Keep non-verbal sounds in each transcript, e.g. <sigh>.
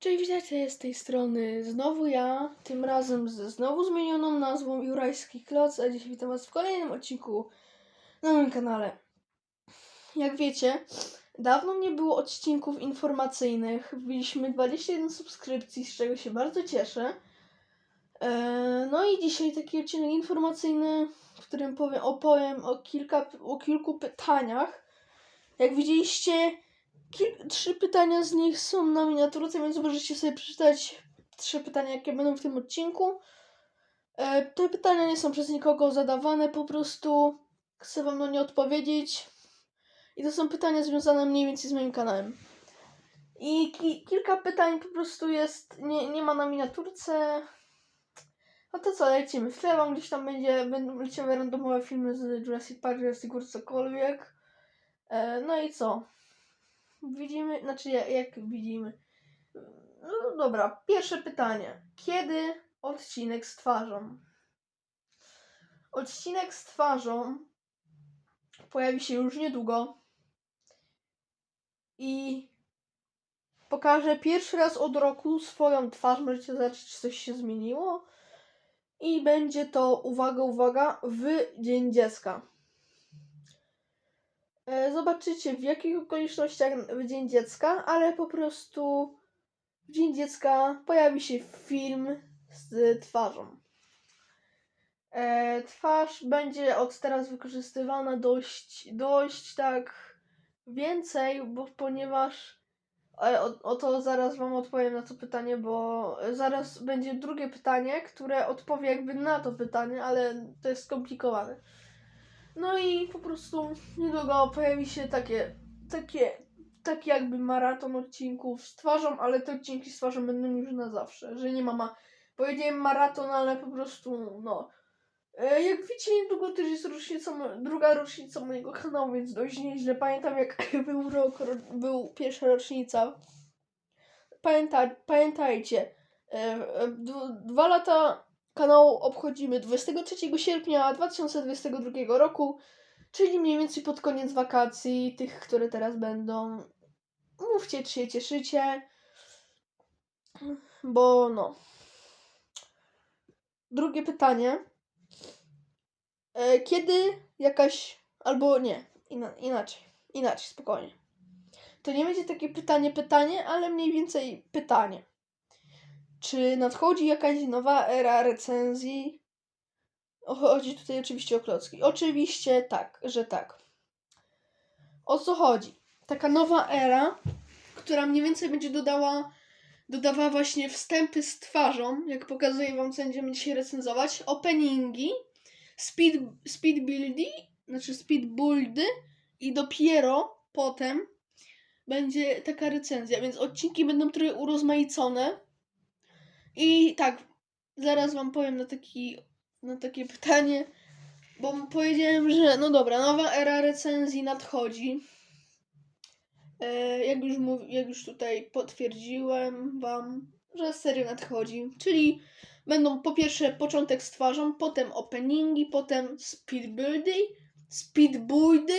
Cześć, witajcie z tej strony znowu ja, tym razem ze znowu zmienioną nazwą Jurajski Kloc, a dziś witam was w kolejnym odcinku na moim kanale. Jak wiecie, dawno nie było odcinków informacyjnych, wbiliśmy 21 subskrypcji, z czego się bardzo cieszę. Eee, No i dzisiaj taki odcinek informacyjny, w którym powiem, opowiem o, kilka, o kilku pytaniach. Jak widzieliście, Kil- trzy pytania z nich są na miniaturce, więc możecie sobie przeczytać trzy pytania, jakie będą w tym odcinku. E, te pytania nie są przez nikogo zadawane, po prostu chcę wam na nie odpowiedzieć. I to są pytania związane mniej więcej z moim kanałem. I ki- kilka pytań po prostu jest, nie, nie ma na miniaturce. No to co, lecimy. W tle wam gdzieś tam będzie, będą leciały randomowe filmy z Jurassic Park, Jurassic World, cokolwiek. E, no i co? Widzimy, znaczy jak, jak widzimy. No dobra, pierwsze pytanie. Kiedy odcinek z twarzą? Odcinek z twarzą pojawi się już niedługo i pokażę pierwszy raz od roku swoją twarz. Możecie zobaczyć, czy coś się zmieniło. I będzie to, uwaga, uwaga, w Dzień Dziecka. E, Zobaczycie w jakich okolicznościach w Dzień Dziecka, ale po prostu w Dzień Dziecka pojawi się film z twarzą. E, twarz będzie od teraz wykorzystywana dość, dość tak więcej, bo ponieważ e, o, o to zaraz Wam odpowiem na to pytanie, bo zaraz będzie drugie pytanie, które odpowie jakby na to pytanie, ale to jest skomplikowane. No i po prostu niedługo pojawi się takie, takie, taki jakby maraton odcinków z twarzą, ale te odcinki z twarzą będą już na zawsze, że nie ma ma... Powiedziałem maraton, ale po prostu, no. E, Jak widzicie, niedługo też jest rocznica, druga rocznica mojego kanału, więc dość nieźle. Pamiętam jak <laughs> był rok, ro, był pierwsza rocznica. Pamięta, pamiętajcie, e, e, dwa lata kanału obchodzimy 23 sierpnia 2022 roku, czyli mniej więcej pod koniec wakacji, tych, które teraz będą. Mówcie, czy się cieszycie, bo no. Drugie pytanie. E, Kiedy jakaś, albo nie, ina, inaczej, inaczej, spokojnie. To nie będzie takie pytanie, pytanie, ale mniej więcej pytanie. Czy nadchodzi jakaś nowa era recenzji? Chodzi tutaj oczywiście o klocki. Oczywiście tak, że tak. O co chodzi? Taka nowa era, która mniej więcej będzie dodała, dodawała właśnie wstępy z twarzą, jak pokazuję wam, co będziemy dzisiaj recenzować, openingi, speed, speed buildy, znaczy speed buildy i dopiero potem będzie taka recenzja, więc odcinki będą trochę urozmaicone. I tak, zaraz wam powiem na, taki, na takie pytanie, bo powiedziałem, że no dobra, nowa era recenzji nadchodzi. E, jak, już mów, jak już tutaj potwierdziłem wam, że serio nadchodzi, czyli będą po pierwsze początek z twarzą, potem openingi, potem speed buildy, speed buildy.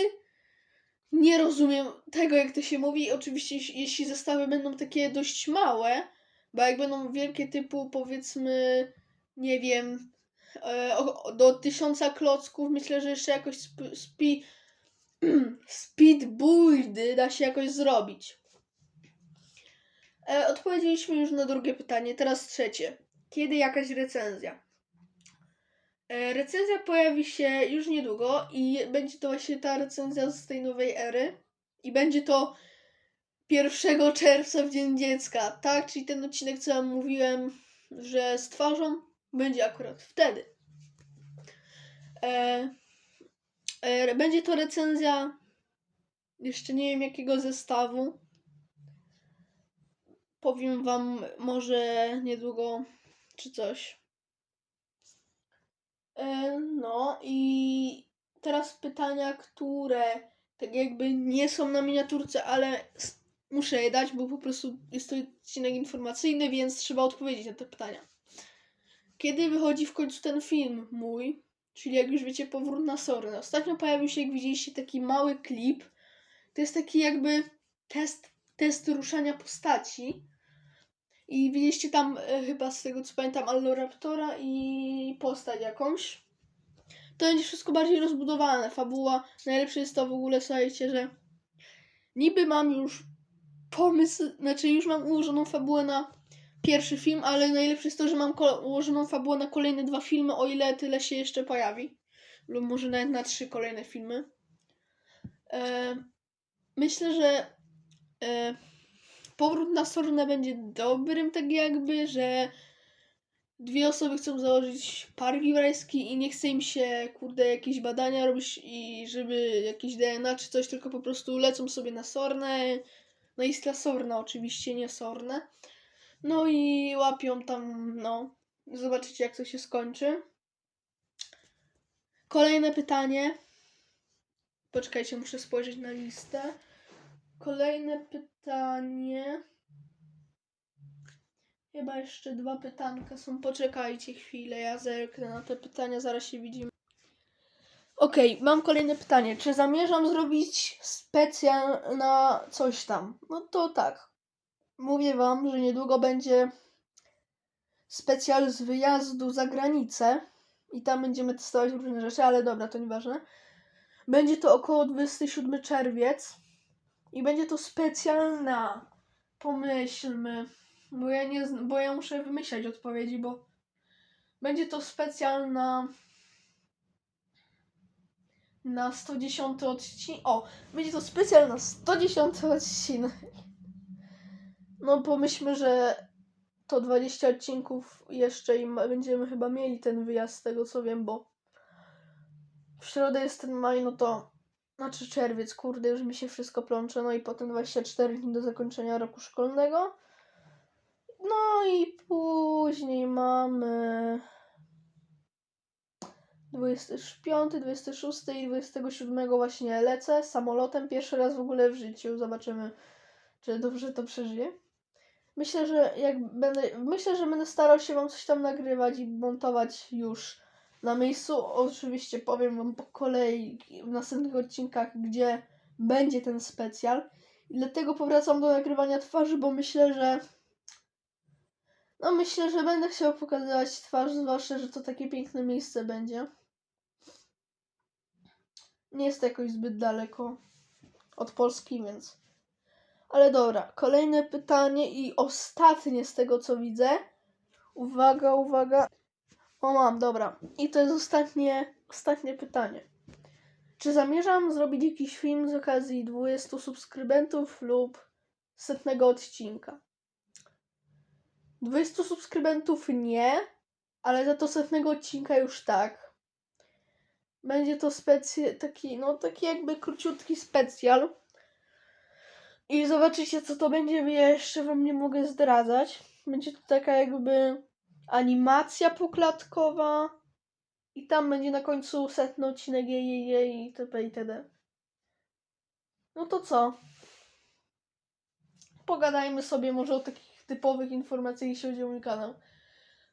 Nie rozumiem tego, jak to się mówi. Oczywiście, jeśli zestawy będą takie dość małe, bo jak będą wielkie typu powiedzmy, nie wiem, e, do tysiąca klocków, myślę, że jeszcze jakoś sp- spi, <clears throat> speed buildy da się jakoś zrobić. E, odpowiedzieliśmy już na drugie pytanie, teraz trzecie. Kiedy jakaś recenzja? E, recenzja pojawi się już niedługo i będzie to właśnie ta recenzja z tej nowej ery. I będzie to 1 czerwca w Dzień Dziecka, tak? Czyli ten odcinek, co wam mówiłem, że z twarzą, będzie akurat wtedy. E, e, będzie to recenzja, jeszcze nie wiem jakiego zestawu. Powiem wam może niedługo, czy coś. E, no i teraz pytania, które tak jakby nie są na miniaturce, ale muszę je dać, bo po prostu jest to odcinek informacyjny, więc trzeba odpowiedzieć na te pytania. Kiedy wychodzi w końcu ten film mój, czyli jak już wiecie, powrót na Sorry. Ostatnio pojawił się, jak widzieliście, taki mały klip. To jest taki jakby test, test ruszania postaci. I widzieliście tam e, chyba z tego co pamiętam Alloraptora i postać jakąś. To będzie wszystko bardziej rozbudowane. Fabuła. Najlepsze jest to w ogóle, słuchajcie, że niby mam już pomysł, znaczy już mam ułożoną fabułę na pierwszy film, ale najlepsze jest to, że mam ułożoną fabułę na kolejne dwa filmy, o ile tyle się jeszcze pojawi. Lub może nawet na trzy kolejne filmy. E, myślę, że e, powrót na Sornę będzie dobrym, tak jakby, że dwie osoby chcą założyć park jurajski i nie chce im się, kurde, jakieś badania robić i żeby jakieś DNA czy coś, tylko po prostu lecą sobie na Sornę, na Isla Sorna oczywiście, nie Sornę. No i łapią tam, no, zobaczycie jak to się skończy. Kolejne pytanie. Poczekajcie, muszę spojrzeć na listę. Kolejne pytanie. Chyba jeszcze dwa pytanka są. Poczekajcie chwilę, ja zerknę na te pytania, zaraz się widzimy. Okej, mam kolejne pytanie. Czy zamierzam zrobić specjal na coś tam? No to tak. Mówię wam, że niedługo będzie specjal z wyjazdu za granicę i tam będziemy testować różne rzeczy, ale dobra, to nieważne. Będzie to około 27 czerwiec i będzie to specjal na pomyślmy, bo ja nie bo ja muszę wymyślać odpowiedzi, bo będzie to specjal na na 110 odcinek. O, będzie to specjal na 110 odcinek. No pomyślmy, że to 20 odcinków jeszcze i będziemy chyba mieli ten wyjazd z tego co wiem, bo w środę jest ten maj, no to znaczy czerwiec, kurde, już mi się wszystko plącze, no i potem 24 dni do zakończenia roku szkolnego. No i później mamy 25, 26 i 27 właśnie lecę samolotem pierwszy raz w ogóle w życiu. Zobaczymy, czy dobrze to przeżyję. Myślę, że jak będę, myślę, że będę starał się wam coś tam nagrywać i montować już na miejscu. Oczywiście powiem wam po kolei w następnych odcinkach, gdzie będzie ten specjal. I dlatego powracam do nagrywania twarzy, bo myślę, że no myślę, że będę chciał pokazywać twarz, zwłaszcza, że to takie piękne miejsce będzie. Nie jest to jakoś zbyt daleko od Polski, więc. Ale dobra, kolejne pytanie i ostatnie z tego co widzę. Uwaga, uwaga. O mam, dobra. I to jest ostatnie, ostatnie pytanie. Czy zamierzam zrobić jakiś film z okazji 20 subskrybentów lub setnego odcinka? 20 subskrybentów nie, ale za to setnego odcinka już tak. Będzie to specy taki, no taki jakby króciutki specjal. I zobaczycie co to będzie, ja jeszcze wam nie mogę zdradzać. Będzie to taka jakby animacja poklatkowa i tam będzie na końcu setny odcinek jej, jej, jej itp. itd. No to co? Pogadajmy sobie może o takich typowych informacjach, jeśli chodzi o mój kanał.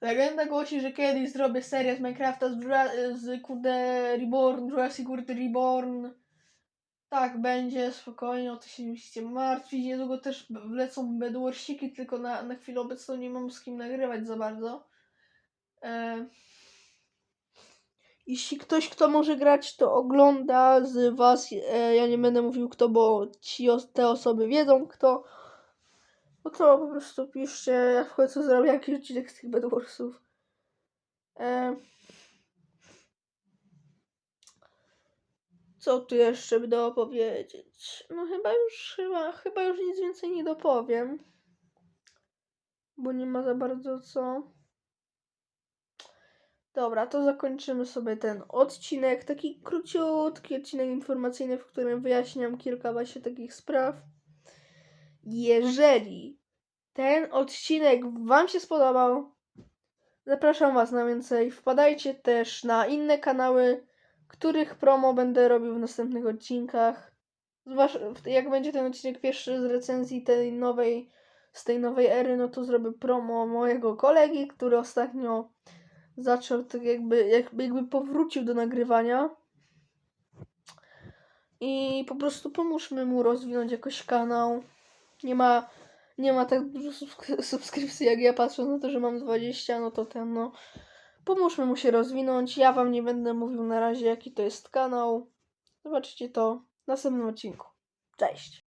Legenda głosi, że kiedyś zrobię serię z Minecrafta z, Jura- z kurde Reborn, Jurassic World Reborn. Tak, będzie, spokojnie, o to się nie musicie martwić. Niedługo też wlecą Bedwarsiki, tylko na, na chwilę obecną nie mam z kim nagrywać za bardzo. E... Jeśli ktoś, kto może grać, to ogląda z Was. E, ja nie będę mówił kto, bo ci, te osoby wiedzą kto. No to po prostu piszcie, ja w końcu zrobię jakiś odcinek z tych Bedwarsów. Co tu jeszcze by dopowiedzieć? No chyba już, chyba, chyba już nic więcej nie dopowiem. Bo nie ma za bardzo co. Dobra, to zakończymy sobie ten odcinek. Taki króciutki odcinek informacyjny, w którym wyjaśniam kilka właśnie takich spraw. Jeżeli ten odcinek Wam się spodobał, zapraszam Was na więcej. Wpadajcie też na inne kanały, których promo będę robił w następnych odcinkach. Zwłaszcza jak będzie ten odcinek pierwszy z recenzji tej nowej, z tej nowej ery, no to zrobię promo mojego kolegi, który ostatnio zaczął tak jakby, jakby, jakby powrócił do nagrywania. I po prostu pomóżmy mu rozwinąć jakoś kanał. Nie ma, nie ma tak dużo subsk- subskrypcji jak ja, patrząc na to, że mam 20, no to ten, no. Pomóżmy mu się rozwinąć. Ja wam nie będę mówił na razie, jaki to jest kanał. Zobaczycie to w następnym odcinku. Cześć!